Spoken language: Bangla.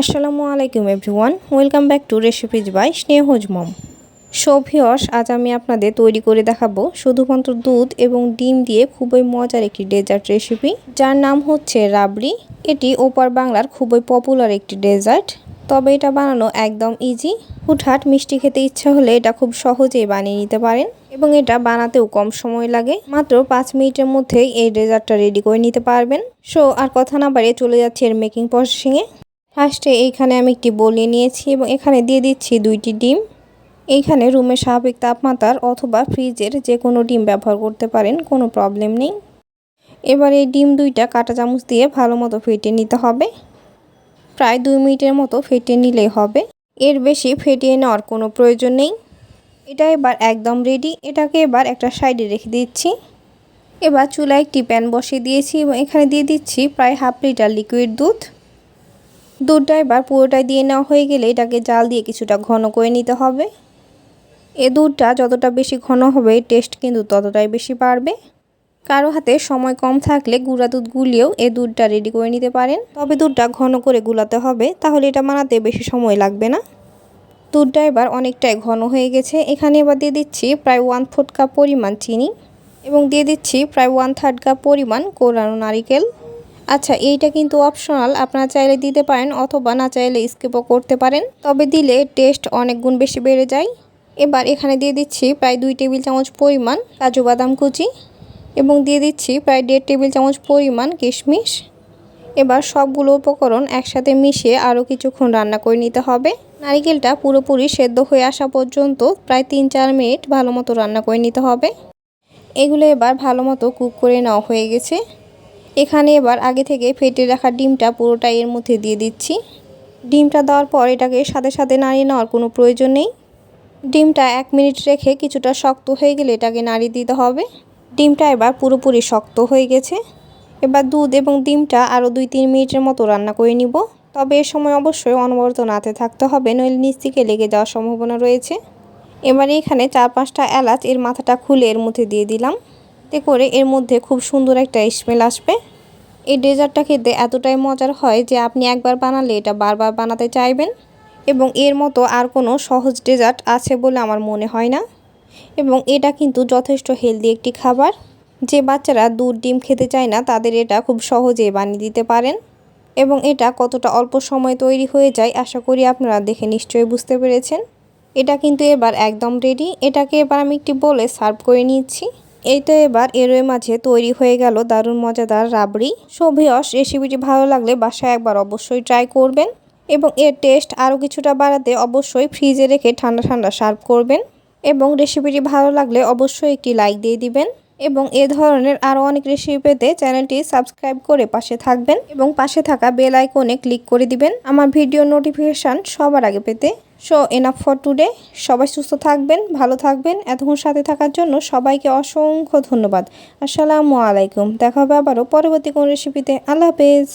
আসসালামু আলাইকুম everyone, welcome back to recipes by Snehaj mom. আজ আমি আপনাদের তৈরি করে দেখাবো শুধুমাত্র দুধ এবং ডিম দিয়ে খুবই মজার একটি ডেজার্ট রেসিপি। যার নাম হচ্ছে রাবড়ি। এটি ওপার বাংলার খুবই পপুলার একটি ডেজার্ট। তবে এটা বানানো একদম ইজি হুটহাট মিষ্টি খেতে ইচ্ছা হলে এটা খুব সহজেই বানিয়ে নিতে পারেন এবং এটা বানাতেও কম সময় লাগে। মাত্র পাঁচ মিনিটের মধ্যেই এই ডেজার্টটা রেডি করে নিতে পারবেন। সো আর কথা না বাড়িয়ে চলে যাচ্ছে এর মেকিং প্রসেসিংয়ে ফার্স্টে এইখানে আমি একটি বলে নিয়েছি এবং এখানে দিয়ে দিচ্ছি দুইটি ডিম। এইখানে রুমের স্বাভাবিক তাপমাত্রার অথবা ফ্রিজের যে কোনো ডিম ব্যবহার করতে পারেন, কোনো প্রবলেম নেই। এবার এই ডিম দুইটা কাঁটা চামচ দিয়ে ভালো মতো ফেটে নিতে হবে। প্রায় দুই মিনিটের মতো ফেটে নিলেই হবে। এর বেশি ফেটিয়ে নেওয়ার কোনো প্রয়োজন নেই। এটা এবার একদম রেডি এটাকে এবার একটা সাইডে রেখে দিচ্ছি। এবার চুলায় একটি প্যান বসিয়ে দিয়েছি এবং এখানে দিয়ে দিচ্ছি প্রায় হাফ লিটার লিকুইড দুধ। দুধটা এবার পুরোটাই দিয়ে নেওয়া হয়ে গেলে এটাকে জাল দিয়ে কিছুটা ঘন করে নিতে হবে। এ দুধটা যতটা বেশি ঘন হবে টেস্ট কিন্তু ততটাই বেশি বাড়বে। কারও হাতে সময় কম থাকলে গুঁড়া দুধ গুলিয়েও এ দুধটা রেডি করে নিতে পারেন। তবে দুধটা ঘন করে গুলাতে হবে, তাহলে এটা বানাতে বেশি সময় লাগবে না। দুধটা এবার অনেকটাই ঘন হয়ে গেছে। এখানে এবার দিয়ে দিচ্ছি প্রায় ওয়ান ফোর্থ কাপ পরিমাণ চিনি এবং দিয়ে দিচ্ছি প্রায় ওয়ান থার্ড কাপ পরিমাণ কোরানো নারিকেল। আচ্ছা এইটা কিন্তু অপশনাল আপনারা চাইলে দিতে পারেন অথবা না চাইলে স্কিপও করতে পারেন। তবে দিলে টেস্ট অনেক গুণ বেশি বেড়ে যায়। এবার এখানে দিয়ে দিচ্ছি প্রায় দুই টেবিল চামচ পরিমাণ কাজু বাদাম কুচি এবং দিয়ে দিচ্ছি প্রায় দেড় টেবিল চামচ পরিমাণ কিশমিশ। এবার সবগুলো উপকরণ একসাথে মিশিয়ে আরও কিছুক্ষণ রান্না করে নিতে হবে। নারিকেলটা পুরোপুরি সেদ্ধ হয়ে আসা পর্যন্ত প্রায় তিন চার মিনিট ভালো মতো রান্না করে নিতে হবে। এগুলো এবার ভালো মতো কুক করে নেওয়া হয়ে গেছে। এখানে এবার আগে থেকে ফেটে রাখা ডিমটা পুরোটা এর মধ্যে দিয়ে দিচ্ছি। ডিমটা দেওয়ার পর এটাকে সাথে সাথে নাড়িয়ে নেওয়ার কোনো প্রয়োজন নেই। ডিমটা এক মিনিট রেখে কিছুটা শক্ত হয়ে গেলে এটাকে নাড়িয়ে দিতে হবে। ডিমটা এবার পুরোপুরি শক্ত হয়ে গেছে। এবার দুধ এবং ডিমটা আরও দুই তিন মিনিটের মতো রান্না করে নিব। তবে এ সময় অবশ্যই অনবরত নাতে থাকতে হবে, নইলে নিচ থেকে লেগে যাওয়ার সম্ভাবনা রয়েছে। এবার এখানে চার পাঁচটা এলাচ এর মাথাটা খুলে এর মধ্যে দিয়ে দিলাম। এতে করে এর মধ্যে খুব সুন্দর একটা স্মেল আসবে। এই ডেজার্টটা খেতে এতটাই মজার হয় যে আপনি একবার বানালে এটা বারবার বানাতে চাইবেন এবং এর মতো আর কোনো সহজ ডেজার্ট আছে বলে আমার মনে হয় না। এবং এটা কিন্তু যথেষ্ট হেলদি একটি খাবার। যে বাচ্চারা দুধ, ডিম খেতে চায় না, তাদের এটা খুব সহজেই বানিয়ে দিতে পারেন। এবং এটা কতটা অল্প সময় তৈরি হয়ে যায় আশা করি আপনারা দেখে নিশ্চয়ই বুঝতে পেরেছেন। এটা কিন্তু এবার একদম রেডি এটাকে এবার আমি একটি বলে সার্ভ করে নিচ্ছি। এই তো এবার এর মাঝে তৈরি হয়ে গেল দারুণ মজাদার রাবড়ি। সভিয়স রেসিপিটি ভালো লাগলে বাসায় একবার অবশ্যই ট্রাই করবেন এবং এর টেস্ট আরও কিছুটা বাড়াতে অবশ্যই ফ্রিজে রেখে ঠান্ডা ঠান্ডা সার্ভ করবেন এবং রেসিপিটি ভালো লাগলে অবশ্যই একটি লাইক দিয়ে দিবেন। এবং এ ধরনের আরও অনেক রেসিপি পেতে চ্যানেলটি সাবস্ক্রাইব করে পাশে থাকবেন এবং পাশে থাকা বেল আইকনে ক্লিক করে দিবেন। আমার ভিডিও নোটিফিকেশান সবার আগে পেতে সো এনাফ ফর টুডে সবাই সুস্থ থাকবেন, ভালো থাকবেন। এতক্ষণ সাথে থাকার জন্য সবাইকে অসংখ্য ধন্যবাদ। আসসালামু আলাইকুম। দেখা হবে আবারও পরবর্তী কোন রেসিপিতে। আল্লাহ হাফেজ।